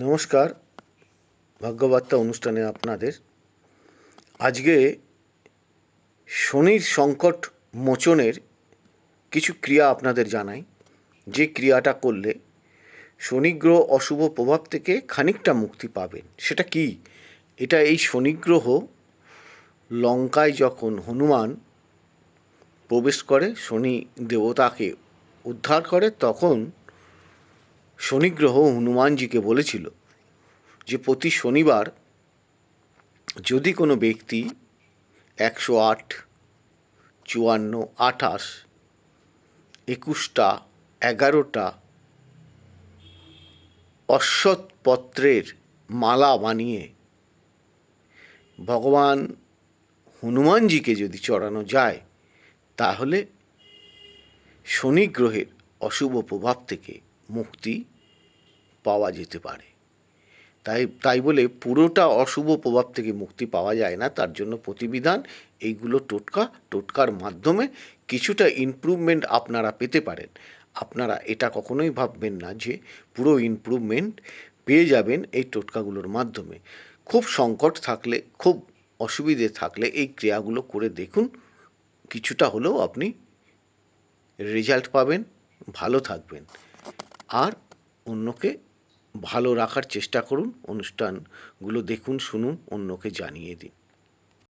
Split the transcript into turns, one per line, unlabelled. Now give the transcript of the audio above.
নমস্কার, ভাগ্যবার্তা অনুষ্ঠানে আপনাদের। আজকে শনির সংকট মোচনের কিছু ক্রিয়া আপনাদের জানাই। যে ক্রিয়াটা করলে শনিগ্রহ অশুভ প্রভাব থেকে খানিকটা মুক্তি পাবেন। সেটা কি? এটা এই শনিগ্রহ লঙ্কায় যখন হনুমান প্রবেশ করে, শনি দেবতাকে উদ্ধার করে, তখন শনিগ্রহ হনুমানজিকে বলেছিল যে প্রতি শনিবার যদি কোনো ব্যক্তি একশো আট, চুয়ান্ন, আঠাশ, একুশটা, এগারোটা অশ্বৎপত্রের মালা বানিয়ে ভগবান হনুমানজিকে যদি চড়ানো যায়, তাহলে শনি গ্রহের অশুভ প্রভাব থেকে মুক্তি পাওয়া যেতে পারে। তাই তাই বলে পুরোটা অশুভ প্রভাব থেকে মুক্তি পাওয়া যায় না, তার জন্য প্রতিবিধান এইগুলো টোটকা, টোটকার মাধ্যমে কিছুটা ইমপ্রুভমেন্ট আপনারা পেতে পারেন। আপনারা এটা কখনোই ভাববেন না যে পুরো ইমপ্রুভমেন্ট পেয়ে যাবেন এই টোটকাগুলোর মাধ্যমে। খুব সংকট থাকলে, খুব অসুবিধে থাকলে এই ক্রিয়াগুলো করে দেখুন, কিছুটা হলেও আপনি রেজাল্ট পাবেন, ভালো থাকবেন। আর অন্যকে ভালো রাখার চেষ্টা করুন অনুষ্ঠানগুলো দেখুন শুনুন অন্যকে জানিয়ে দিন।